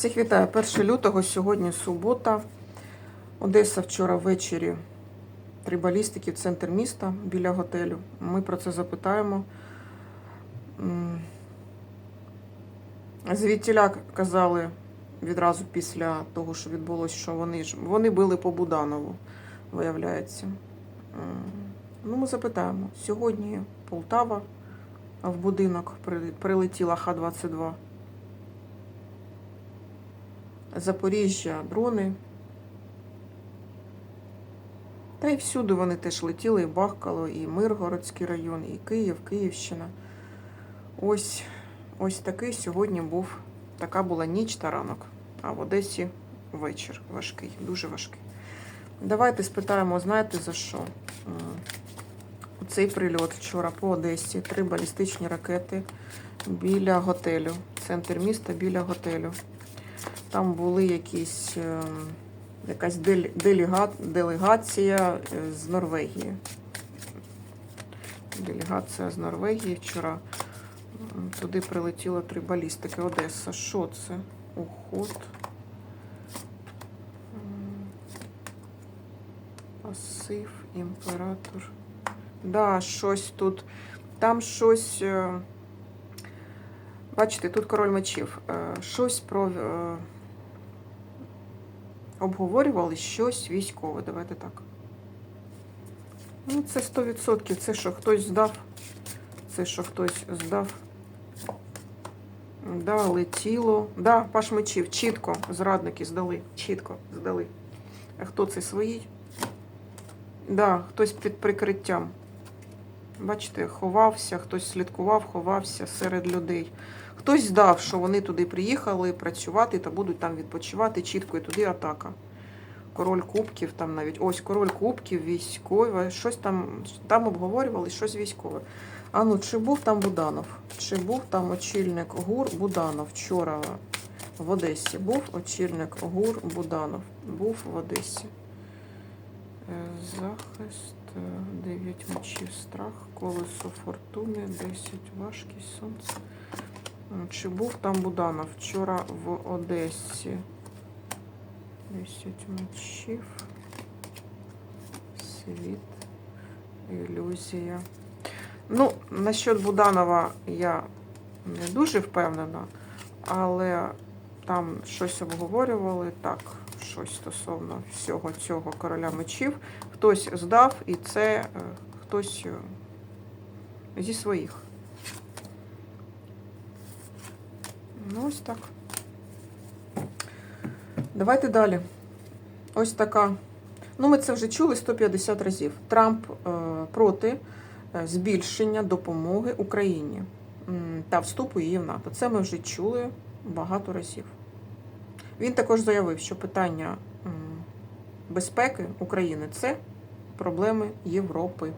Всіх вітаю. 1 лютого, сьогодні субота. Одеса вчора ввечері. Три балістики в центр міста біля готелю. Ми про це запитаємо. Звідтіля казали відразу після того, що відбулося, що вони ж вони били по Буданову, виявляється. Ну, ми запитаємо. Сьогодні Полтава в будинок прилетіла Х-22. Запоріжжя, дрони. Та й всюди вони теж летіли, і Бахкало, і Миргородський район, і Київ, Київщина. Ось, ось такий сьогодні був, така була ніч та ранок. А в Одесі вечір важкий, дуже важкий. Давайте спитаємо, знаєте за що? М, Цей прильот вчора по Одесі, три балістичні ракети біля готелю, центр міста біля готелю. Там були якісь, е, якась делегація е, з Норвегії. Делегація з Норвегії вчора. Туди прилетіло три балістики. Одеса. Що це? Уход. Пасив, імператор. Да, щось тут. Там щось. е, Бачите, тут король мечів. Щось про. Обговорювали щось військове. Давайте так. Ну, це 100%. Це що хтось здав. Це що хтось здав. Да, летіло. Да, паш мечів. Чітко. Зрадники здали. Чітко здали. А хто це свої? Да, хтось під прикриттям. Бачите, ховався, хтось слідкував, ховався серед людей. Хтось здав, що вони туди приїхали працювати та будуть там відпочивати, чітко і туди атака. Король кубків, там навіть ось король кубків, військове, щось там, там обговорювали, щось військове. А ну, чи був там Буданов? Чи був там очільник ГУР Буданов вчора в Одесі? Був очільник ГУР Буданов. Був в Одесі. Е, Захист, 9 мечів, страх, колесо фортуни, 10 важкість, сонце. Чи був там Буданов вчора в Одесі? 10 мечів, світ, ілюзія. Ну, насчет Буданова я не дуже впевнена, але там щось обговорювали так, щось стосовно всього цього короля мечів. Хтось здав, і це е, хтось е, зі своїх. Ну, ось так. Давайте далі. Ось така. Ну, ми це вже чули 150 разів. Трамп е, проти е, збільшення допомоги Україні та вступу її в НАТО. Це ми вже чули багато разів. Він також заявив, що питання безпеки України це проблеми Європи.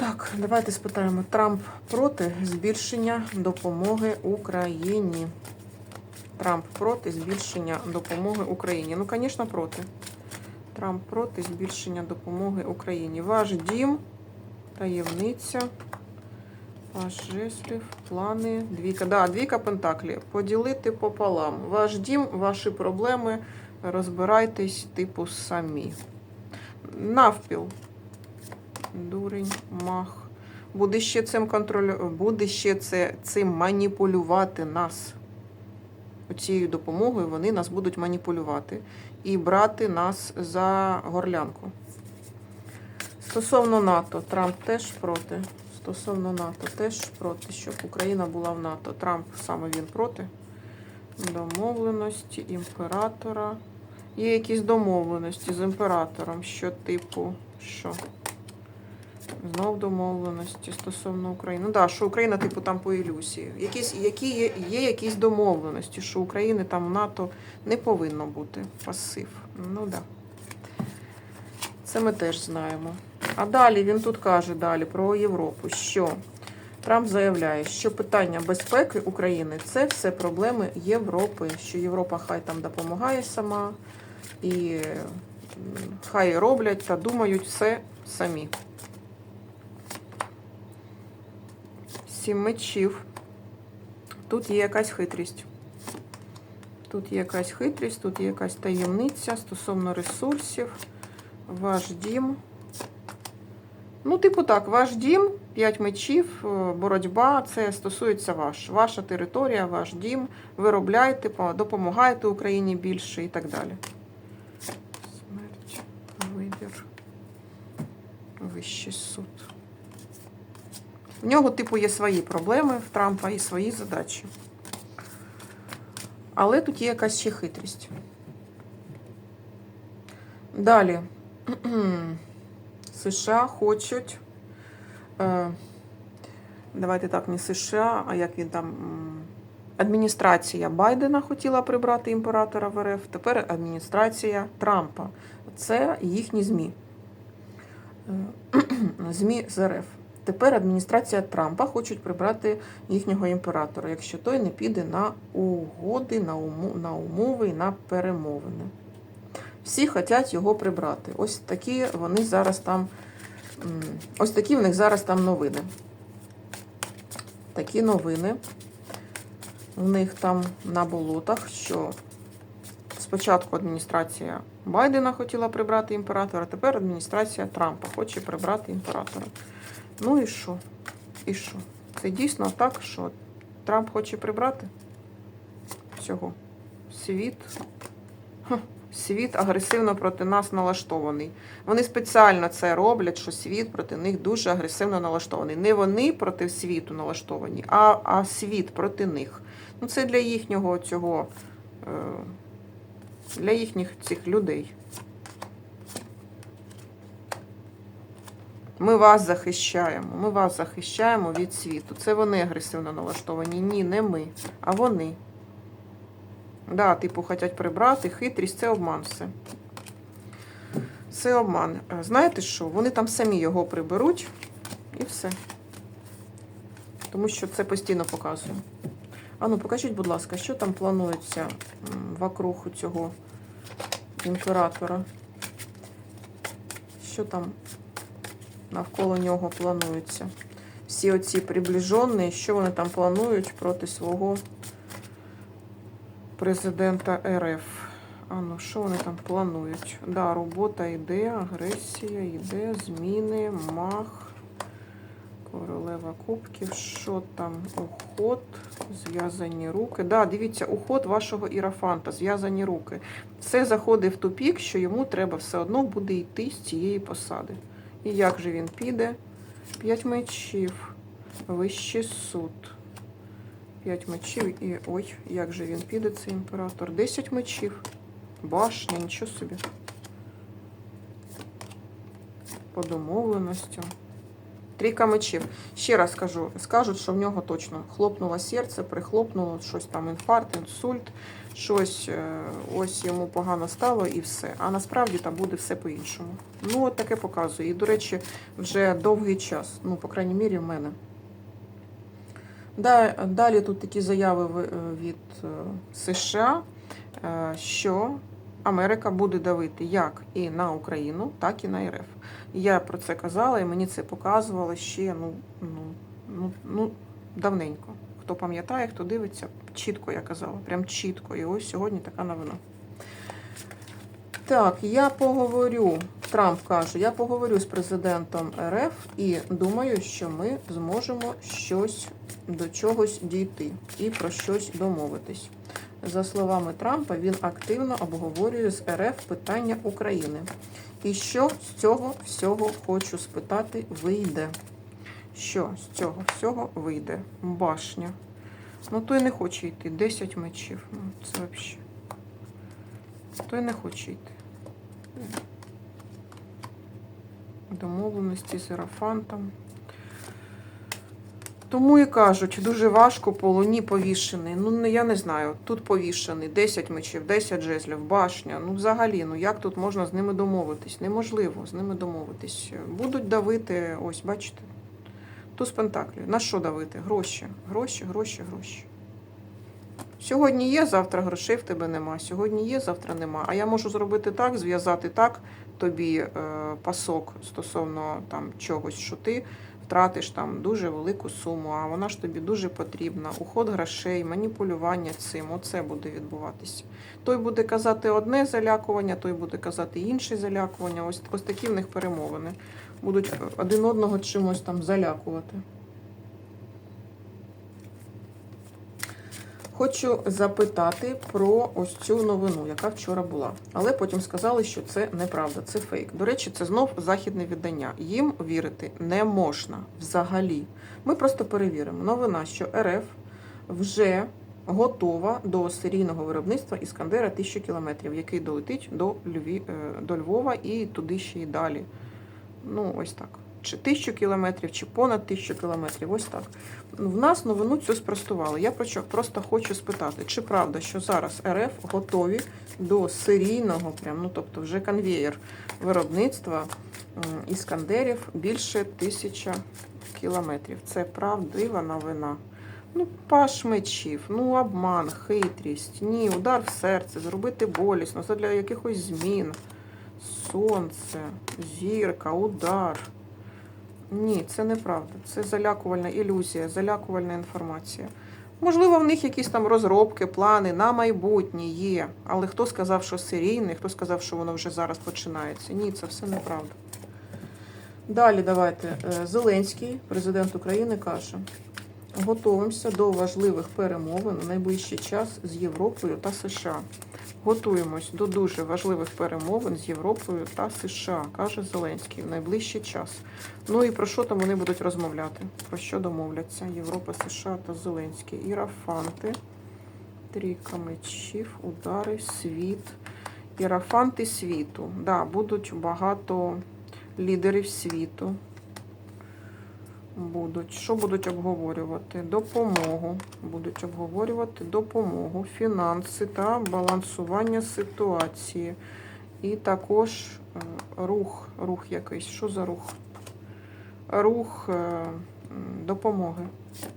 Так, давайте спитаємо. Трамп проти збільшення допомоги Україні. Трамп проти збільшення допомоги Україні. Ну, звісно, проти. Трамп проти збільшення допомоги Україні. Ваш дім, таємниця, ваш жеслів, плани, двійка. Да, двійка пентаклі. Поділити пополам. Ваш дім, ваші проблеми. Розбирайтесь, типу, самі. Навпіл. Дурень, мах. Буде ще цим контролю... буде ще це, цим маніпулювати нас. Цією допомогою вони нас будуть маніпулювати і брати нас за горлянку. Стосовно НАТО, Трамп теж проти. Стосовно НАТО теж проти, щоб Україна була в НАТО. Трамп саме він проти. Домовленості імператора. Є якісь домовленості з імператором, що типу, що? Знов домовленості стосовно України. Ну да, що Україна, типу, там по ілюзії. Якісь, які є, є якісь домовленості, що України там в НАТО не повинно бути пасив. Ну. Да. Це ми теж знаємо. А далі він тут каже далі про Європу, що Трамп заявляє, що питання безпеки України це все проблеми Європи, що Європа хай там допомагає сама, і хай роблять та думають все самі. Сім мечів. Тут є якась хитрість. Тут є якась хитрість, тут є якась таємниця стосовно ресурсів. Ваш дім. Ну, типу так, ваш дім, 5 мечів, е, боротьба, це стосується ваш. Ваша територія, ваш дім. Виробляйте, по- допомагайте Україні більше і так далі. Смерть, вибір, вищий суд. В нього, типу, є свої проблеми в Трампа і свої задачі. Але тут є якась ще хитрість. Далі. США хочуть. Е, давайте так, не США, а як він там. Адміністрація Байдена хотіла прибрати імператора в РФ, тепер адміністрація Трампа. Це їхні ЗМІ. Е, ЗМІ з РФ. Тепер адміністрація Трампа хочуть прибрати їхнього імператора, якщо той не піде на угоди, на, умови і на перемовини. Всі хочуть його прибрати. Ось такі вони зараз там. Ось такі в них зараз там новини. Такі новини в них там на болотах, що спочатку адміністрація Байдена хотіла прибрати імператора, тепер адміністрація Трампа хоче прибрати імператора. Ну і що? І що? Це дійсно так, що Трамп хоче прибрати всього. Світ. Світ агресивно проти нас налаштований. Вони спеціально це роблять, що світ проти них дуже агресивно налаштований. Не вони проти світу налаштовані, а, а світ проти них. Ну, це для їхнього цього, е, для їхніх цих людей. Ми вас захищаємо. Ми вас захищаємо від світу. Це вони агресивно налаштовані. Ні, не ми, а вони. Да, типу, хочуть прибрати, хитрість це обман все. Це обман. Знаєте що? Вони там самі його приберуть і все. Тому що це постійно показує. А ну, покажіть, будь ласка, що там планується вокруг цього імператора? Що там навколо нього планується? Всі оці приближені, що вони там планують проти свого президента РФ. А ну, що вони там планують? Да, робота йде, агресія йде, зміни, мах, королева кубків. Що там? Уход, зв'язані руки. Да, дивіться, уход вашого ірафанта, зв'язані руки. Все заходить в тупік, що йому треба все одно буде йти з цієї посади. І як же він піде? П'ять мечів, вищий суд. П'ять мечів і. Ой, як же він піде, цей імператор? Десять мечів. Башня, нічого собі. По домовленостям. Трійка мечів. Ще раз скажу, скажуть, що в нього точно хлопнуло серце, прихлопнуло щось там, інфаркт, інсульт, щось е, ось йому погано стало і все. А насправді там буде все по-іншому. Ну, от таке показує. І, до речі, вже довгий час, ну, по крайній мірі, в мене. Далі тут такі заяви е, від е, США, що Америка буде давити як і на Україну, так і на РФ. Я про це казала, і мені це показувало ще ну, ну, ну, ну, давненько. Хто пам'ятає, хто дивиться, чітко я казала, прям чітко. І ось сьогодні така новина. Так, я поговорю. Трамп каже, я поговорю з президентом РФ і думаю, що ми зможемо щось до чогось дійти і про щось домовитись. За словами Трампа, він активно обговорює з РФ питання України. І що з цього всього хочу спитати, вийде? Що з цього всього вийде? Башня. Ну, той не хоче йти. 10 мечів. Ну, це взагалі. Той не хоче йти. Домовленості з Ерафантом. Тому і кажуть, дуже важко по луні повішений. Ну, я не знаю, тут повішений 10 мечів, 10 жезлів, башня. Ну, взагалі, ну як тут можна з ними домовитись? Неможливо з ними домовитись. Будуть давити, ось, бачите, туз пентаклів. На що давити? Гроші, гроші, гроші, гроші. Сьогодні є, завтра грошей в тебе нема. Сьогодні є, завтра нема. А я можу зробити так, зв'язати так тобі е, пасок стосовно там чогось, що ти втратиш там дуже велику суму, а вона ж тобі дуже потрібна. Уход грошей, маніпулювання цим, оце буде відбуватися. Той буде казати одне залякування, той буде казати інше залякування. Ось, ось такі в них перемовини. Будуть один одного чимось там залякувати. Хочу запитати про ось цю новину, яка вчора була. Але потім сказали, що це неправда, це фейк. До речі, це знов західне віддання. Їм вірити не можна взагалі. Ми просто перевіримо. Новина, що РФ вже готова до серійного виробництва Іскандера 1000 кілометрів, який долетить до, Льві, е, до Львова і туди ще й далі. Ну, ось так. Чи тисячу кілометрів, чи понад тисячу кілометрів, ось так. В нас новину цю спростували. Я про- просто хочу спитати, чи правда, що зараз РФ готові до серійного, прям, ну тобто вже конвеєр виробництва іскандерів більше тисяча кілометрів. Це правдива новина. Ну, паш мечів, ну обман, хитрість, ні, удар в серце, зробити болісно, це для якихось змін. Сонце, зірка, удар. Ні, це неправда. Це залякувальна ілюзія, залякувальна інформація. Можливо, в них якісь там розробки, плани на майбутнє є. Але хто сказав, що серійний, хто сказав, що воно вже зараз починається? Ні, це все неправда. Далі давайте. Е, Зеленський, президент України, каже: готуємося до важливих перемовин у найближчий час з Європою та США. Готуємось до дуже важливих перемовин з Європою та США, каже Зеленський, в найближчий час. Ну і про що там вони будуть розмовляти? Про що домовляться? Європа, США та Зеленський. Ірафанти, трійка мечів, удари, світ. Ірафанти світу. Да, будуть багато лідерів світу. Будуть. Що будуть обговорювати? Допомогу. Будуть обговорювати допомогу, фінанси та балансування ситуації. І також е, рух, рух якийсь. Що за рух? Рух е, допомоги.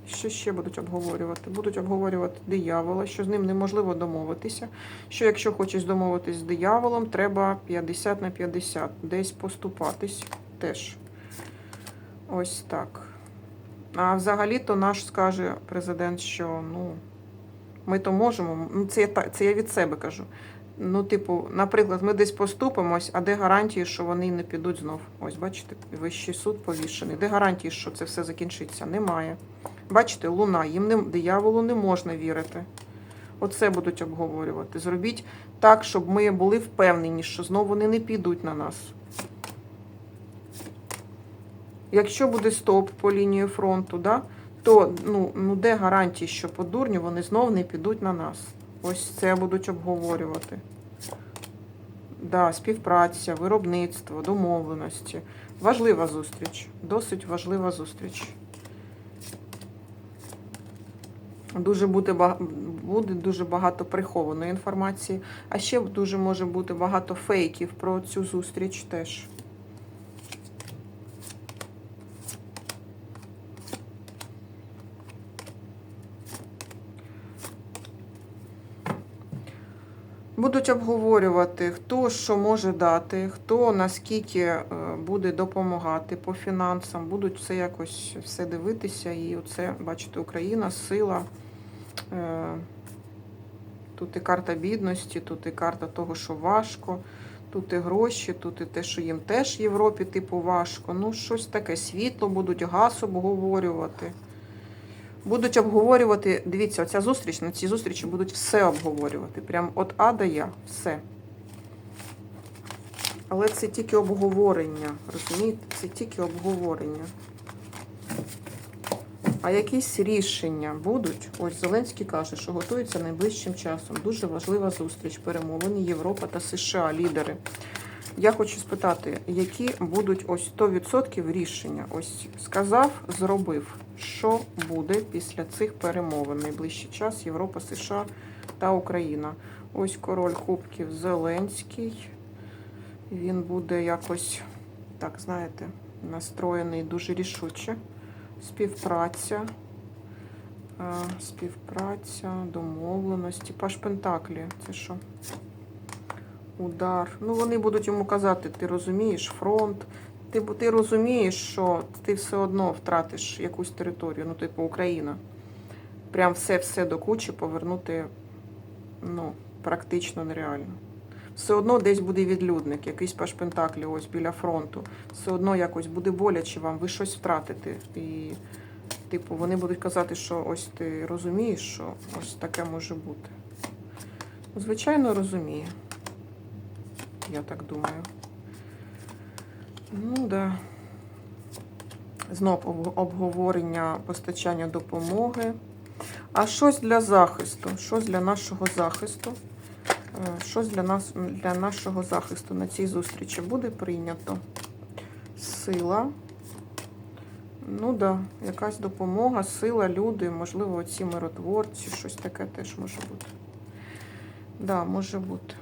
Що ще будуть обговорювати? Будуть обговорювати диявола, що з ним неможливо домовитися. Що якщо хочеш домовитись з дияволом, треба 50 на 50. Десь поступатись теж. Ось так. А взагалі-то наш скаже президент, що ну, ми то можемо. Ну, це, це я від себе кажу. Ну, типу, наприклад, ми десь поступимось, а де гарантії, що вони не підуть знов? Ось, бачите, вищий суд повішений. Де гарантії, що це все закінчиться? Немає. Бачите, луна, їм не, дияволу не можна вірити. Оце будуть обговорювати. Зробіть так, щоб ми були впевнені, що знову вони не підуть на нас. Якщо буде стоп по лінії фронту, да, то ну, ну де гарантії, що по дурню вони знов не підуть на нас? Ось це будуть обговорювати. Да, співпраця, виробництво, домовленості. Важлива зустріч. Досить важлива зустріч. Дуже буде, буде дуже багато прихованої інформації, а ще дуже може бути багато фейків про цю зустріч теж. Будуть обговорювати, хто що може дати, хто наскільки е, буде допомагати по фінансам. Будуть все якось все дивитися. І оце, бачите, Україна, сила. Е, Тут і карта бідності, тут і карта того, що важко, тут і гроші, тут і те, що їм теж в Європі, типу, важко. Ну, щось таке. Світло будуть, газ обговорювати. Будуть обговорювати, дивіться, оця зустріч, на цій зустрічі будуть все обговорювати. Прям от А до Я, все. Але це тільки обговорення, розумієте? Це тільки обговорення. А якісь рішення будуть? Ось Зеленський каже, що готується найближчим часом. Дуже важлива зустріч, перемовини Європа та США, лідери. Я хочу спитати, які будуть ось 100% рішення? Ось сказав, зробив. Що буде після цих перемовин? Найближчий час Європа, США та Україна. Ось король Кубків Зеленський. Він буде якось, так, знаєте, настроєний дуже рішуче. Співпраця. е, Співпраця, домовленості. Паш Пентаклі. Це що? Удар. Ну, вони будуть йому казати, ти розумієш, фронт, Ти, ти розумієш, що ти все одно втратиш якусь територію, ну, типу Україна. Прям все-все до кучі повернути ну, практично нереально. Все одно десь буде відлюдник, якийсь паш Пентаклі ось біля фронту. Все одно якось буде боляче вам, ви щось втратите. І, типу, вони будуть казати, що ось ти розумієш, що ось таке може бути. Звичайно, розуміє. Я так думаю. Ну, да. Знов обговорення постачання допомоги. А щось для захисту. Щось для нашого захисту. Е, Щось для нас для нашого захисту на цій зустрічі буде прийнято. Сила. Ну да, якась допомога, сила, люди, можливо, ці миротворці, щось таке теж може бути. Да, може бути.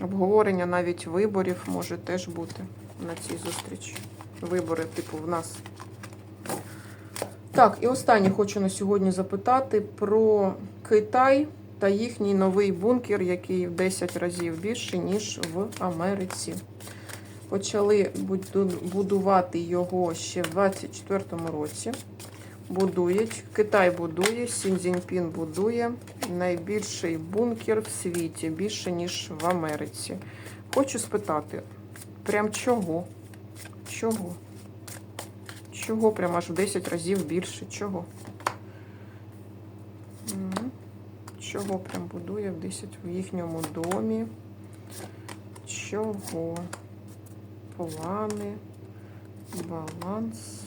Обговорення навіть виборів може теж бути на цій зустрічі. Вибори, типу, в нас. Так, і останнє хочу на сьогодні запитати про Китай та їхній новий бункер, який в 10 разів більше, ніж в Америці. Почали будувати його ще в 24-му році. Будують. Китай будує, Сін Цзіньпін будує найбільший бункер в світі, більше, ніж в Америці. Хочу спитати, прям чого? Чого? Чого прям аж в 10 разів більше? Чого? Чого прям будує в 10 в їхньому домі? Чого? Плани, баланс,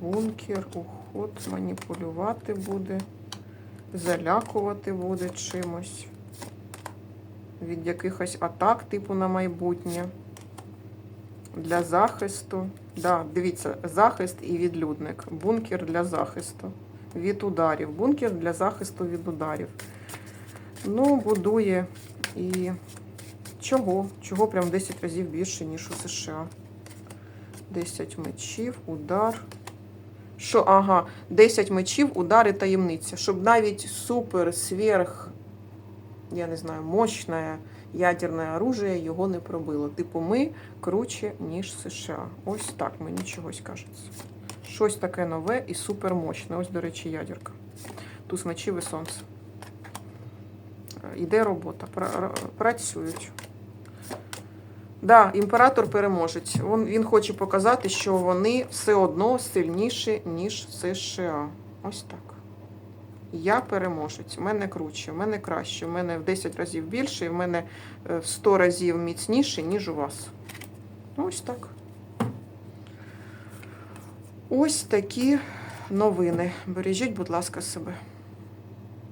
бункер, уход, маніпулювати буде, залякувати буде чимось. Від якихось атак, типу на майбутнє. Для захисту. Да, дивіться, захист і відлюдник. Бункер для захисту. Від ударів. Бункер для захисту від ударів. Ну, будує і чого? Чого прям 10 разів більше, ніж у США. 10 мечів, удар. Що, ага, 10 мечів, удар і таємниця. Щоб навіть супер, сверх, я не знаю, мощне ядерне оружие його не пробило. Типу, ми круче, ніж США. Ось так мені чогось кажеться. Щось таке нове і супермощне. Ось, до речі, ядерка. Туз мечів і сонце. Е, Іде робота, працюють. Да, імператор переможець. Він, він хоче показати, що вони все одно сильніші, ніж США. Ось так. Я переможець, в мене круче, в мене краще, в мене в 10 разів більше, і в мене е, в 100 разів міцніше, ніж у вас. Ось так. Ось такі новини. Бережіть, будь ласка, себе.